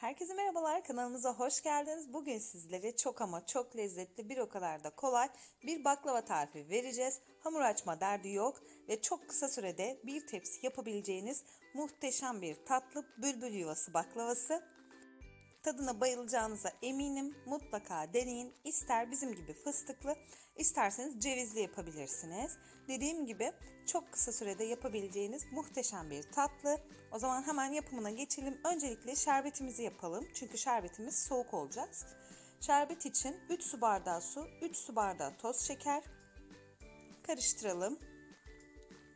Herkese merhabalar kanalımıza hoş geldiniz. Bugün sizlere çok ama çok lezzetli bir o kadar da kolay bir baklava tarifi vereceğiz. Hamur açma derdi yok ve çok kısa sürede bir tepsi yapabileceğiniz muhteşem bir tatlı bülbül yuvası baklavası. Tadına bayılacağınıza eminim. Mutlaka deneyin. İster bizim gibi fıstıklı, isterseniz cevizli yapabilirsiniz. Dediğim gibi çok kısa sürede yapabileceğiniz muhteşem bir tatlı. O zaman hemen yapımına geçelim. Öncelikle şerbetimizi yapalım. Çünkü şerbetimiz soğuk olacak. Şerbet için 3 su bardağı su, 3 su bardağı toz şeker. Karıştıralım.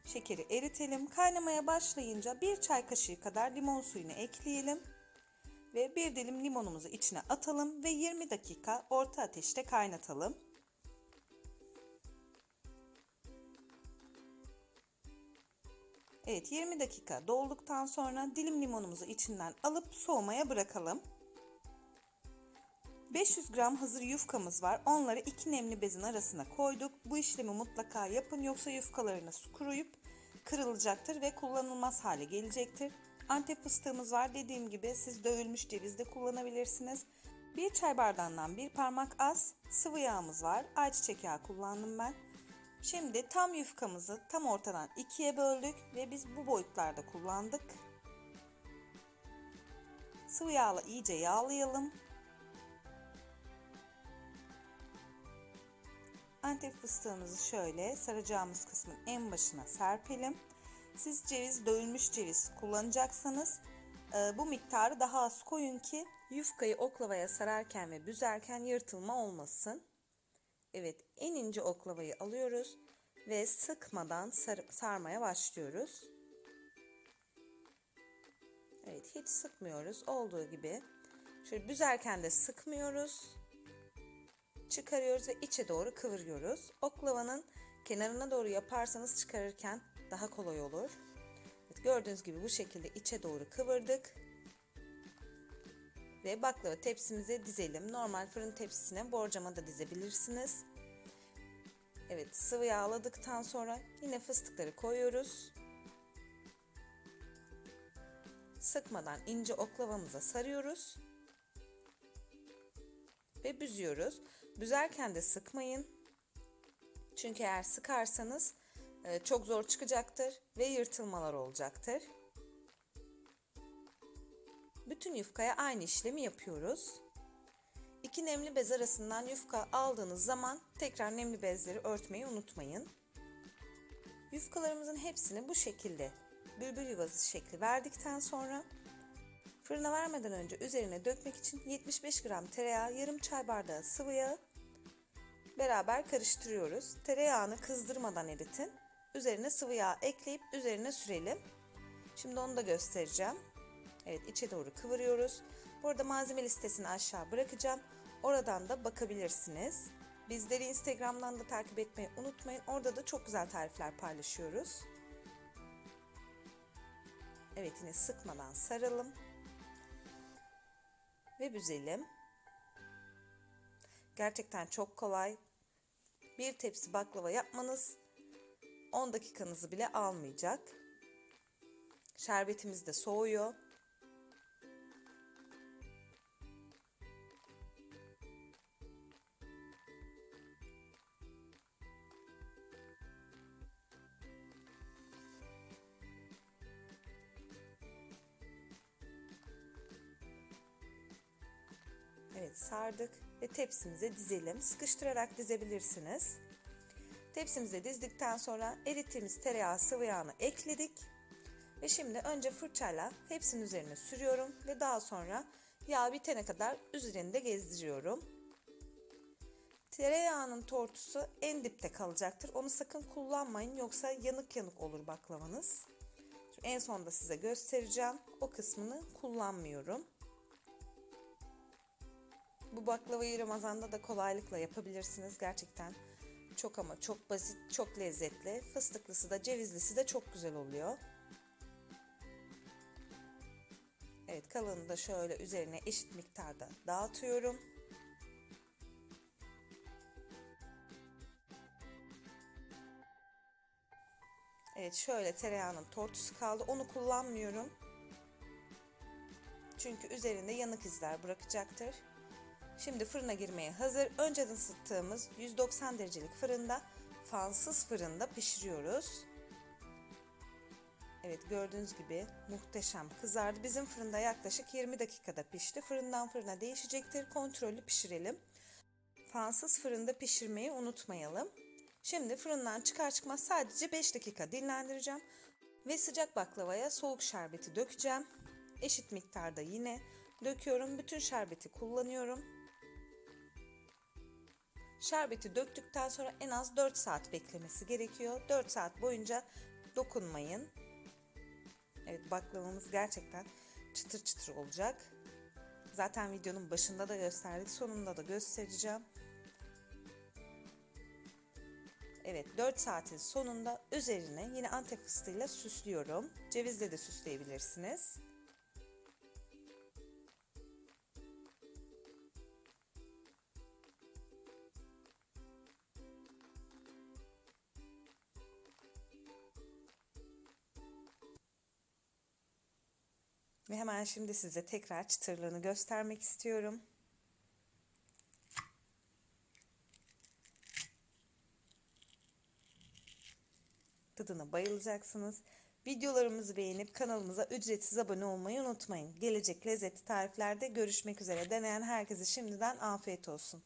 Şekeri eritelim. Kaynamaya başlayınca 1 çay kaşığı kadar limon suyunu ekleyelim ve bir dilim limonumuzu içine atalım ve 20 dakika orta ateşte kaynatalım. Evet 20 dakika dolduktan sonra dilim limonumuzu içinden alıp soğumaya bırakalım. 500 gram hazır yufkamız var. Onları iki nemli bezin arasına koyduk. Bu işlemi mutlaka yapın yoksa yufkalarınız kuruyup kırılacaktır ve kullanılmaz hale gelecektir. Antep fıstığımız var. Dediğim gibi siz dövülmüş ceviz de kullanabilirsiniz. Bir çay bardağından bir parmak az sıvı yağımız var. Ayçiçek yağı kullandım ben. Şimdi tam yufkamızı tam ortadan ikiye böldük ve biz bu boyutlarda kullandık. Sıvı yağla iyice yağlayalım. Antep fıstığımızı şöyle saracağımız kısmın en başına serpelim. Siz ceviz, dövülmüş ceviz kullanacaksanız e, bu miktarı daha az koyun ki yufkayı oklavaya sararken ve büzerken yırtılma olmasın. Evet, en ince oklavayı alıyoruz ve sıkmadan sar sarmaya başlıyoruz. Evet, hiç sıkmıyoruz. Olduğu gibi. Şöyle büzerken de sıkmıyoruz. Çıkarıyoruz ve içe doğru kıvırıyoruz. Oklavanın kenarına doğru yaparsanız çıkarırken daha kolay olur. Evet, gördüğünüz gibi bu şekilde içe doğru kıvırdık. Ve baklava tepsimize dizelim. Normal fırın tepsisine borcama da dizebilirsiniz. Evet sıvı yağladıktan sonra yine fıstıkları koyuyoruz. Sıkmadan ince oklavamıza sarıyoruz. Ve büzüyoruz. Büzerken de sıkmayın. Çünkü eğer sıkarsanız çok zor çıkacaktır ve yırtılmalar olacaktır. Bütün yufkaya aynı işlemi yapıyoruz. İki nemli bez arasından yufka aldığınız zaman tekrar nemli bezleri örtmeyi unutmayın. Yufkalarımızın hepsini bu şekilde bülbül yuvası şekli verdikten sonra fırına vermeden önce üzerine dökmek için 75 gram tereyağı, yarım çay bardağı sıvı yağ beraber karıştırıyoruz. Tereyağını kızdırmadan eritin. Üzerine sıvı yağ ekleyip üzerine sürelim. Şimdi onu da göstereceğim. Evet içe doğru kıvırıyoruz. Bu arada malzeme listesini aşağı bırakacağım. Oradan da bakabilirsiniz. Bizleri Instagram'dan da takip etmeyi unutmayın. Orada da çok güzel tarifler paylaşıyoruz. Evet yine sıkmadan saralım. Ve büzelim. Gerçekten çok kolay. Bir tepsi baklava yapmanız 10 dakikanızı bile almayacak. Şerbetimiz de soğuyor. Evet sardık ve tepsimize dizelim. Sıkıştırarak dizebilirsiniz. Tepsimize dizdikten sonra erittiğimiz tereyağı sıvı yağını ekledik. Ve şimdi önce fırçayla hepsinin üzerine sürüyorum ve daha sonra yağ bitene kadar üzerinde gezdiriyorum. Tereyağının tortusu en dipte kalacaktır. Onu sakın kullanmayın yoksa yanık yanık olur baklavanız. Şimdi en sonda size göstereceğim. O kısmını kullanmıyorum. Bu baklavayı Ramazan'da da kolaylıkla yapabilirsiniz. Gerçekten çok ama çok basit, çok lezzetli. Fıstıklısı da cevizlisi de çok güzel oluyor. Evet kalanını da şöyle üzerine eşit miktarda dağıtıyorum. Evet şöyle tereyağının tortusu kaldı. Onu kullanmıyorum. Çünkü üzerinde yanık izler bırakacaktır. Şimdi fırına girmeye hazır. Önceden ısıttığımız 190 derecelik fırında fansız fırında pişiriyoruz. Evet gördüğünüz gibi muhteşem kızardı. Bizim fırında yaklaşık 20 dakikada pişti. Fırından fırına değişecektir. Kontrollü pişirelim. Fansız fırında pişirmeyi unutmayalım. Şimdi fırından çıkar çıkmaz sadece 5 dakika dinlendireceğim. Ve sıcak baklavaya soğuk şerbeti dökeceğim. Eşit miktarda yine döküyorum. Bütün şerbeti kullanıyorum. Şerbeti döktükten sonra en az 4 saat beklemesi gerekiyor. 4 saat boyunca dokunmayın. Evet baklavamız gerçekten çıtır çıtır olacak. Zaten videonun başında da gösterdik, sonunda da göstereceğim. Evet 4 saatin sonunda üzerine yine antep fıstığıyla süslüyorum. Cevizle de süsleyebilirsiniz. Ve hemen şimdi size tekrar çıtırlığını göstermek istiyorum. Tadına bayılacaksınız. Videolarımızı beğenip kanalımıza ücretsiz abone olmayı unutmayın. Gelecek lezzetli tariflerde görüşmek üzere. Deneyen herkese şimdiden afiyet olsun.